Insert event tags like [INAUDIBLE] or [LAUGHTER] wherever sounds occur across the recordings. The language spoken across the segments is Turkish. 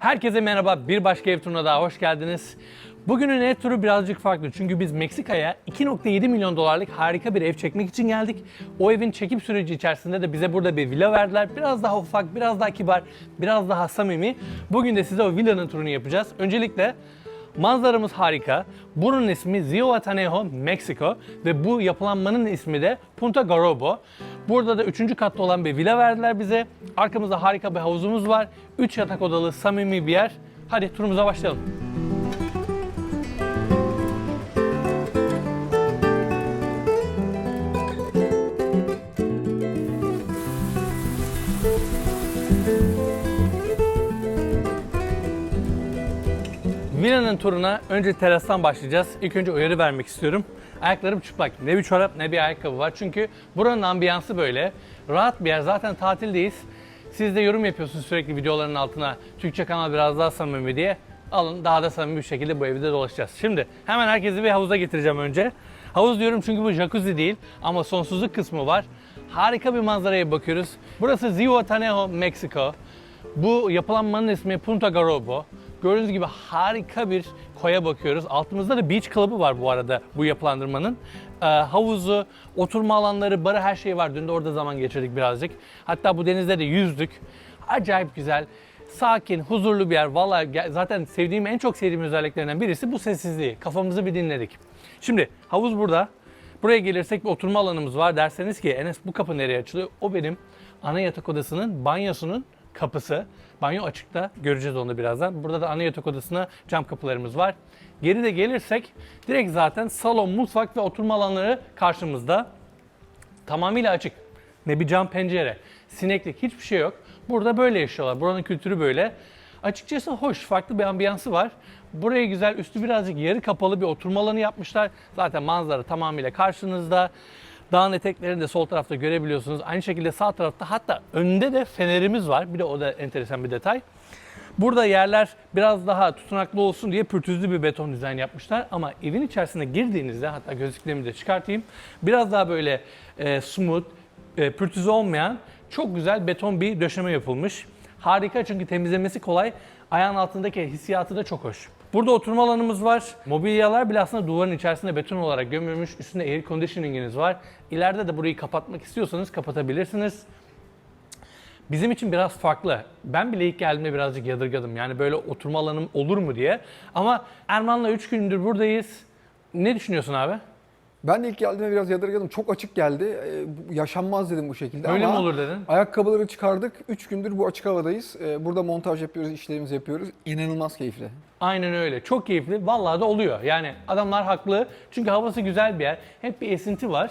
Herkese merhaba. Bir başka ev turuna daha hoş geldiniz. Bugünün ev turu birazcık farklı. Çünkü biz Meksika'ya 2.7 milyon dolarlık harika bir ev çekmek için geldik. O evin çekim süreci içerisinde de bize burada bir villa verdiler. Biraz daha ufak, biraz daha kibar, biraz daha samimi. Bugün de size o villanın turunu yapacağız. Öncelikle Manzaramız harika. Bunun ismi Zihuatanejo, Meksiko ve bu yapılanmanın ismi de Punta Garobo. Burada da 3. katta olan bir villa verdiler bize. Arkamızda harika bir havuzumuz var. 3 yatak odalı samimi bir yer. Hadi turumuza başlayalım. Villanın turuna önce terastan başlayacağız. İlk önce uyarı vermek istiyorum. Ayaklarım çıplak. Ne bir çorap ne bir ayakkabı var. Çünkü buranın ambiyansı böyle. Rahat bir yer. Zaten tatildeyiz. Siz de yorum yapıyorsunuz sürekli videoların altına. Türkçe kanal biraz daha samimi diye. Alın daha da samimi bir şekilde bu evde dolaşacağız. Şimdi hemen herkesi bir havuza getireceğim önce. Havuz diyorum çünkü bu jacuzzi değil ama sonsuzluk kısmı var. Harika bir manzaraya bakıyoruz. Burası Zihuatanejo, Meksiko. Bu yapılanmanın ismi Punta Garobo. Gördüğünüz gibi harika bir koya bakıyoruz. Altımızda da beach club'ı var bu arada bu yapılandırmanın. Ee, havuzu, oturma alanları, barı her şey var. Dün de orada zaman geçirdik birazcık. Hatta bu denizde de yüzdük. Acayip güzel, sakin, huzurlu bir yer. Vallahi ge- zaten sevdiğim, en çok sevdiğim özelliklerinden birisi bu sessizliği. Kafamızı bir dinledik. Şimdi havuz burada. Buraya gelirsek bir oturma alanımız var. Derseniz ki Enes bu kapı nereye açılıyor? O benim ana yatak odasının banyosunun kapısı. Banyo açıkta. Göreceğiz onu birazdan. Burada da ana yatak odasına cam kapılarımız var. Geri de gelirsek direkt zaten salon, mutfak ve oturma alanları karşımızda. Tamamıyla açık. Ne bir cam pencere, sineklik hiçbir şey yok. Burada böyle yaşıyorlar. Buranın kültürü böyle. Açıkçası hoş, farklı bir ambiyansı var. Buraya güzel, üstü birazcık yarı kapalı bir oturma alanı yapmışlar. Zaten manzara tamamıyla karşınızda. Dağın eteklerini de sol tarafta görebiliyorsunuz. Aynı şekilde sağ tarafta hatta önde de fenerimiz var. Bir de o da enteresan bir detay. Burada yerler biraz daha tutunaklı olsun diye pürtüzlü bir beton dizayn yapmışlar. Ama evin içerisine girdiğinizde hatta gözlüklerimi de çıkartayım. Biraz daha böyle e, smooth, e, pürtüzü olmayan çok güzel beton bir döşeme yapılmış. Harika çünkü temizlemesi kolay. Ayağın altındaki hissiyatı da çok hoş. Burada oturma alanımız var. Mobilyalar bile aslında duvarın içerisinde beton olarak gömülmüş. Üstünde air conditioning'iniz var. İleride de burayı kapatmak istiyorsanız kapatabilirsiniz. Bizim için biraz farklı. Ben bile ilk geldiğimde birazcık yadırgadım. Yani böyle oturma alanım olur mu diye. Ama Erman'la 3 gündür buradayız. Ne düşünüyorsun abi? Ben de ilk geldiğimde biraz yadırgadım. Çok açık geldi. Ee, yaşanmaz dedim bu şekilde Öyle ama mi olur dedin? ayakkabıları çıkardık. 3 gündür bu açık havadayız. Ee, burada montaj yapıyoruz, işlerimizi yapıyoruz. İnanılmaz keyifli. Aynen öyle. Çok keyifli. Vallahi de oluyor. Yani adamlar haklı. Çünkü havası güzel bir yer. Hep bir esinti var.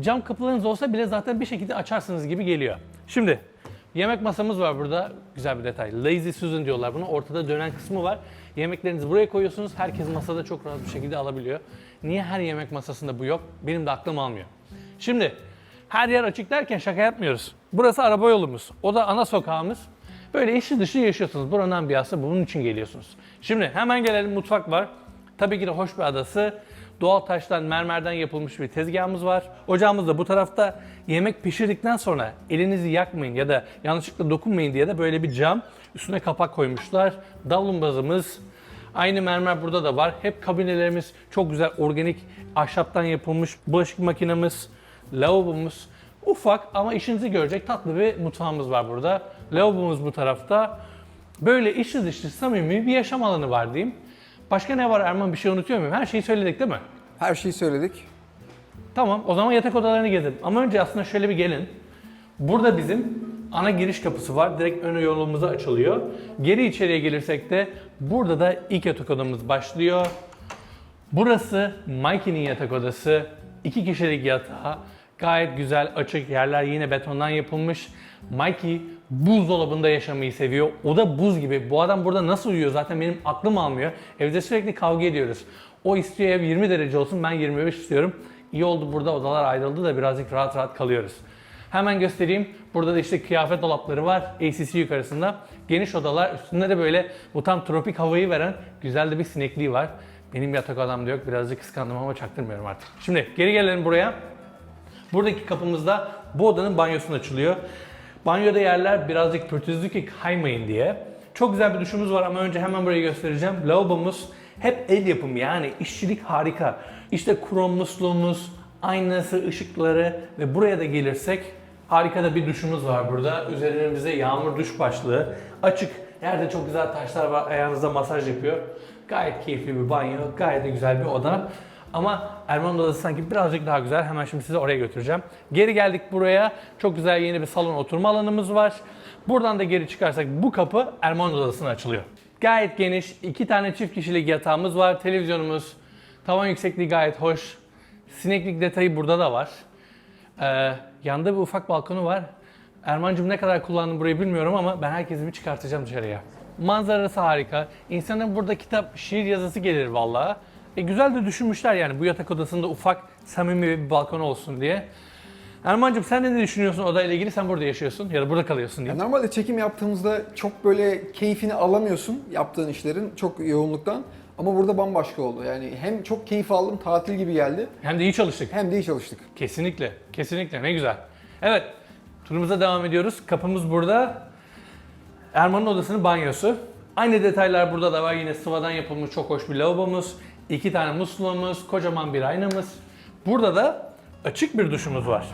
Cam kapılarınız olsa bile zaten bir şekilde açarsınız gibi geliyor. Şimdi yemek masamız var burada. Güzel bir detay. Lazy Susan diyorlar buna. Ortada dönen kısmı var. Yemeklerinizi buraya koyuyorsunuz. Herkes masada çok rahat bir şekilde alabiliyor. Niye her yemek masasında bu yok? Benim de aklım almıyor. Şimdi her yer açık derken şaka yapmıyoruz. Burası araba yolumuz. O da ana sokağımız. Böyle içi dışı yaşıyorsunuz. Buranın ambiyansı bunun için geliyorsunuz. Şimdi hemen gelelim mutfak var. Tabii ki de hoş bir adası. Doğal taştan, mermerden yapılmış bir tezgahımız var. Ocağımız da bu tarafta. Yemek pişirdikten sonra elinizi yakmayın ya da yanlışlıkla dokunmayın diye de böyle bir cam üstüne kapak koymuşlar. Davlumbazımız, aynı mermer burada da var. Hep kabinelerimiz çok güzel organik ahşaptan yapılmış. Bulaşık makinemiz, lavabomuz. Ufak ama işinizi görecek tatlı bir mutfağımız var burada. Lavabomuz bu tarafta. Böyle içli dışlı samimi bir yaşam alanı var diyeyim. Başka ne var Erman bir şey unutuyor muyum? Her şeyi söyledik değil mi? Her şeyi söyledik. Tamam o zaman yatak odalarını gezelim. Ama önce aslında şöyle bir gelin. Burada bizim ana giriş kapısı var. Direkt ön yolumuza açılıyor. Geri içeriye gelirsek de burada da ilk yatak odamız başlıyor. Burası Mikey'nin yatak odası. İki kişilik yatağı. Gayet güzel açık yerler yine betondan yapılmış. Mikey buzdolabında yaşamayı seviyor. O da buz gibi. Bu adam burada nasıl uyuyor zaten benim aklım almıyor. Evde sürekli kavga ediyoruz. O istiyor ev 20 derece olsun ben 25 istiyorum. İyi oldu burada odalar ayrıldı da birazcık rahat rahat kalıyoruz. Hemen göstereyim. Burada da işte kıyafet dolapları var. ACC yukarısında. Geniş odalar. Üstünde de böyle bu tam tropik havayı veren güzel de bir sinekliği var. Benim yatak odamda yok. Birazcık kıskandım ama çaktırmıyorum artık. Şimdi geri gelelim buraya. Buradaki kapımızda bu odanın banyosu açılıyor. Banyoda yerler birazcık pürtüzlü kaymayın diye. Çok güzel bir duşumuz var ama önce hemen burayı göstereceğim. Lavabomuz hep el yapımı yani işçilik harika. İşte krom musluğumuz, aynası, ışıkları ve buraya da gelirsek harika da bir duşumuz var burada. Üzerinde yağmur duş başlığı. Açık. Yerde çok güzel taşlar var. Ayağınızda masaj yapıyor. Gayet keyifli bir banyo. Gayet de güzel bir oda. Ama Erman'ın odası sanki birazcık daha güzel. Hemen şimdi sizi oraya götüreceğim. Geri geldik buraya. Çok güzel yeni bir salon oturma alanımız var. Buradan da geri çıkarsak bu kapı Erman odasına açılıyor. Gayet geniş. iki tane çift kişilik yatağımız var. Televizyonumuz. Tavan yüksekliği gayet hoş. Sineklik detayı burada da var. Ee, yanında bir ufak balkonu var. Erman'cığım ne kadar kullandın burayı bilmiyorum ama ben herkesi bir çıkartacağım dışarıya. Manzarası harika. İnsanın burada kitap, şiir yazısı gelir vallahi. E, güzel de düşünmüşler yani bu yatak odasında ufak, samimi bir balkon olsun diye. Erman'cığım sen ne düşünüyorsun odayla ilgili? Sen burada yaşıyorsun ya da burada kalıyorsun Ya diyeyim. normalde çekim yaptığımızda çok böyle keyfini alamıyorsun yaptığın işlerin çok yoğunluktan. Ama burada bambaşka oldu. Yani hem çok keyif aldım, tatil gibi geldi. Hem de iyi çalıştık. Hem de iyi çalıştık. Kesinlikle, kesinlikle ne güzel. Evet, turumuza devam ediyoruz. Kapımız burada. Erman'ın odasının banyosu. Aynı detaylar burada da var. Yine sıvadan yapılmış çok hoş bir lavabomuz. iki tane musluğumuz, kocaman bir aynamız. Burada da açık bir duşumuz var.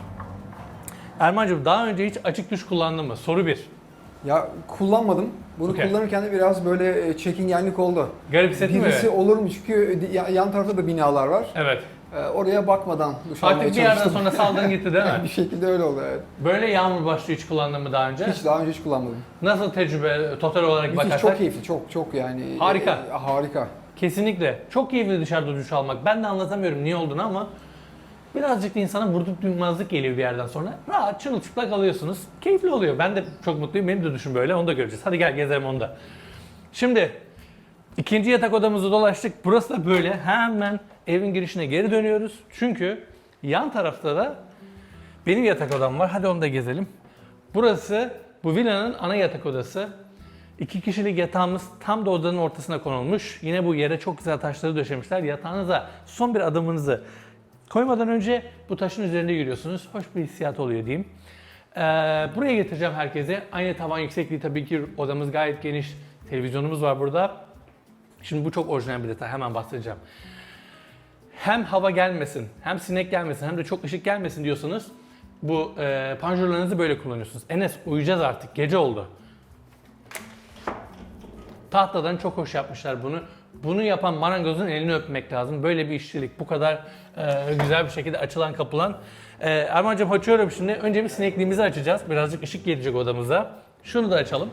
Erman'cığım daha önce hiç açık duş kullandın mı? Soru bir. Ya kullanmadım. Bunu Okey. kullanırken de biraz böyle e, çekingenlik oldu. Garip hissettin mi? Birisi olur mu? Çünkü ya- yan tarafta da binalar var. Evet. Ee, Oraya bakmadan duş almaya Artık bir yerden sonra saldın gitti değil [LAUGHS] bir mi? şekilde öyle oldu evet. Böyle yağmur başlığı hiç kullandın mı daha önce? Hiç daha önce hiç kullanmadım. Nasıl tecrübe total olarak Müthiş, bakarsak? çok keyifli, çok çok yani. Harika. e, harika. Kesinlikle. Çok keyifli dışarıda duş almak. Ben de anlatamıyorum niye olduğunu ama birazcık da insana vurduk duymazlık geliyor bir yerden sonra. Rahat çırılçıplak alıyorsunuz. Keyifli oluyor. Ben de çok mutluyum. Benim de duşum böyle. Onu da göreceğiz. Hadi gel gezelim onu da. Şimdi ikinci yatak odamızı dolaştık. Burası da böyle. Hemen evin girişine geri dönüyoruz. Çünkü yan tarafta da benim yatak odam var. Hadi onu da gezelim. Burası bu villanın ana yatak odası. İki kişilik yatağımız tam da odanın ortasına konulmuş. Yine bu yere çok güzel taşları döşemişler. Yatağınıza son bir adımınızı koymadan önce bu taşın üzerinde yürüyorsunuz. Hoş bir hissiyat oluyor diyeyim. Ee, buraya getireceğim herkese. Aynı tavan yüksekliği tabii ki odamız gayet geniş. Televizyonumuz var burada. Şimdi bu çok orijinal bir detay. Hemen bahsedeceğim hem hava gelmesin, hem sinek gelmesin, hem de çok ışık gelmesin diyorsanız bu e, panjurlarınızı böyle kullanıyorsunuz. Enes uyuyacağız artık, gece oldu. Tahtadan çok hoş yapmışlar bunu. Bunu yapan marangozun elini öpmek lazım. Böyle bir işçilik, bu kadar e, güzel bir şekilde açılan kapılan. E, Erman'cığım açıyorum şimdi. Önce bir sinekliğimizi açacağız. Birazcık ışık gelecek odamıza. Şunu da açalım.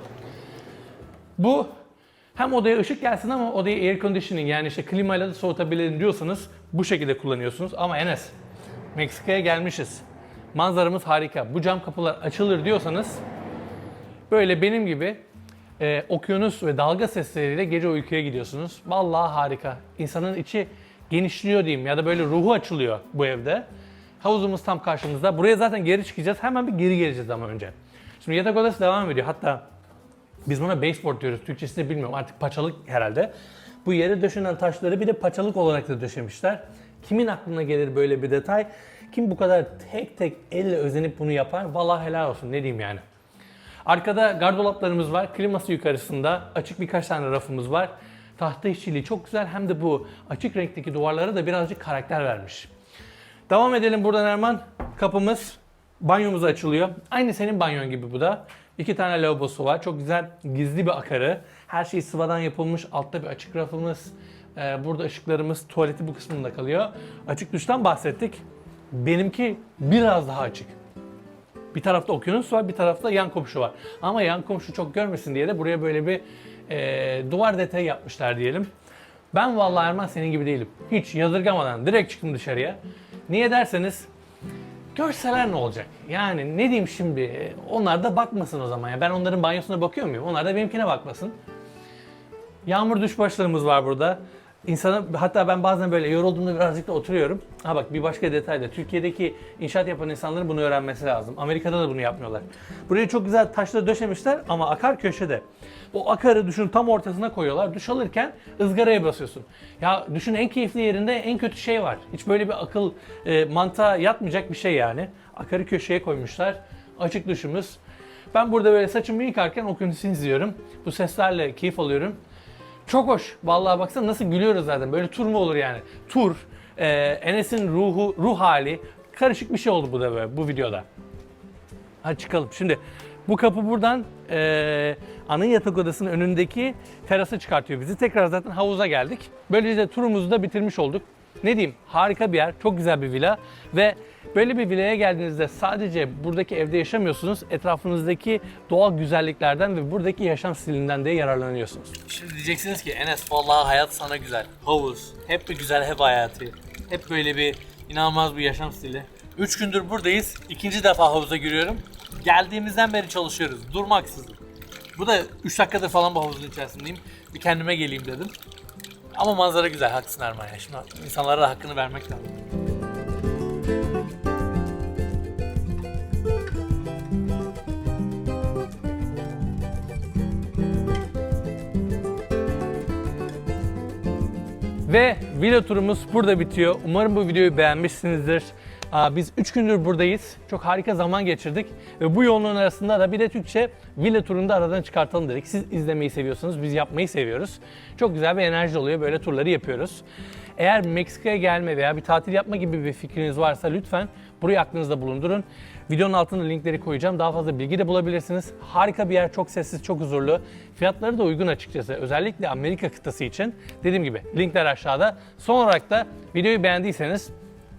Bu hem odaya ışık gelsin ama odayı air conditioning yani işte klimayla da soğutabilirim diyorsanız bu şekilde kullanıyorsunuz. Ama Enes, Meksika'ya gelmişiz. Manzaramız harika. Bu cam kapılar açılır diyorsanız böyle benim gibi e, okyanus ve dalga sesleriyle gece uykuya gidiyorsunuz. Vallahi harika. İnsanın içi genişliyor diyeyim ya da böyle ruhu açılıyor bu evde. Havuzumuz tam karşımızda. Buraya zaten geri çıkacağız. Hemen bir geri geleceğiz ama önce. Şimdi yatak odası devam ediyor. Hatta biz buna baseboard diyoruz. Türkçesini bilmiyorum. Artık paçalık herhalde. Bu yere döşenen taşları bir de paçalık olarak da döşemişler. Kimin aklına gelir böyle bir detay? Kim bu kadar tek tek elle özenip bunu yapar? Vallahi helal olsun ne diyeyim yani. Arkada gardolaplarımız var. Kliması yukarısında. Açık birkaç tane rafımız var. Tahta işçiliği çok güzel. Hem de bu açık renkteki duvarlara da birazcık karakter vermiş. Devam edelim buradan Erman. Kapımız, banyomuz açılıyor. Aynı senin banyon gibi bu da. İki tane lavabosu var. Çok güzel gizli bir akarı. Her şey sıvadan yapılmış. Altta bir açık rafımız. Ee, burada ışıklarımız tuvaleti bu kısmında kalıyor. Açık duştan bahsettik. Benimki biraz daha açık. Bir tarafta okyanus var, bir tarafta yan komşu var. Ama yan komşu çok görmesin diye de buraya böyle bir e, duvar detayı yapmışlar diyelim. Ben vallahi Erman senin gibi değilim. Hiç yadırgamadan direkt çıktım dışarıya. Niye derseniz görseler ne olacak? Yani ne diyeyim şimdi? Onlar da bakmasın o zaman. ya. Ben onların banyosuna bakıyor muyum? Onlar da benimkine bakmasın. Yağmur duş başlarımız var burada. İnsanı hatta ben bazen böyle yorulduğumda birazcık da oturuyorum. Ha bak bir başka detay da Türkiye'deki inşaat yapan insanların bunu öğrenmesi lazım. Amerika'da da bunu yapmıyorlar. Buraya çok güzel taşla döşemişler ama akar köşede. O akarı duşun tam ortasına koyuyorlar. Duş alırken ızgaraya basıyorsun. Ya düşün en keyifli yerinde en kötü şey var. Hiç böyle bir akıl e, mantığa yatmayacak bir şey yani. Akarı köşeye koymuşlar. Açık duşumuz. Ben burada böyle saçımı yıkarken okyanusunu izliyorum. Bu seslerle keyif alıyorum. Çok hoş. Vallahi baksana nasıl gülüyoruz zaten. Böyle tur mu olur yani? Tur. Ee, Enes'in ruhu, ruh hali. Karışık bir şey oldu bu da böyle bu videoda. Hadi çıkalım. Şimdi bu kapı buradan eee ana yatak odasının önündeki terasa çıkartıyor bizi. Tekrar zaten havuza geldik. Böylece turumuzu da bitirmiş olduk. Ne diyeyim? Harika bir yer. Çok güzel bir villa. Ve böyle bir villaya geldiğinizde sadece buradaki evde yaşamıyorsunuz. Etrafınızdaki doğal güzelliklerden ve buradaki yaşam stilinden de yararlanıyorsunuz. Şimdi diyeceksiniz ki Enes vallahi hayat sana güzel. Havuz. Hep bir güzel ev hayatı. Hep böyle bir inanılmaz bir yaşam stili. 3 gündür buradayız. İkinci defa havuza giriyorum. Geldiğimizden beri çalışıyoruz. Durmaksızın. Bu da 3 dakikadır falan bu havuzun içerisindeyim. Bir kendime geleyim dedim. Ama manzara güzel. Haklısın Erman ya. Şimdi insanlara da hakkını vermek lazım. Ve villa turumuz burada bitiyor. Umarım bu videoyu beğenmişsinizdir. Biz 3 gündür buradayız. Çok harika zaman geçirdik. Ve bu yolun arasında da bir de Türkçe villa turunu da aradan çıkartalım dedik. Siz izlemeyi seviyorsunuz, biz yapmayı seviyoruz. Çok güzel bir enerji oluyor. Böyle turları yapıyoruz. Eğer Meksika'ya gelme veya bir tatil yapma gibi bir fikriniz varsa lütfen burayı aklınızda bulundurun. Videonun altına linkleri koyacağım. Daha fazla bilgi de bulabilirsiniz. Harika bir yer, çok sessiz, çok huzurlu. Fiyatları da uygun açıkçası. Özellikle Amerika kıtası için. Dediğim gibi linkler aşağıda. Son olarak da videoyu beğendiyseniz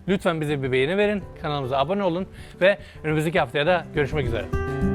lütfen bize bir beğeni verin. Kanalımıza abone olun ve önümüzdeki haftaya da görüşmek üzere.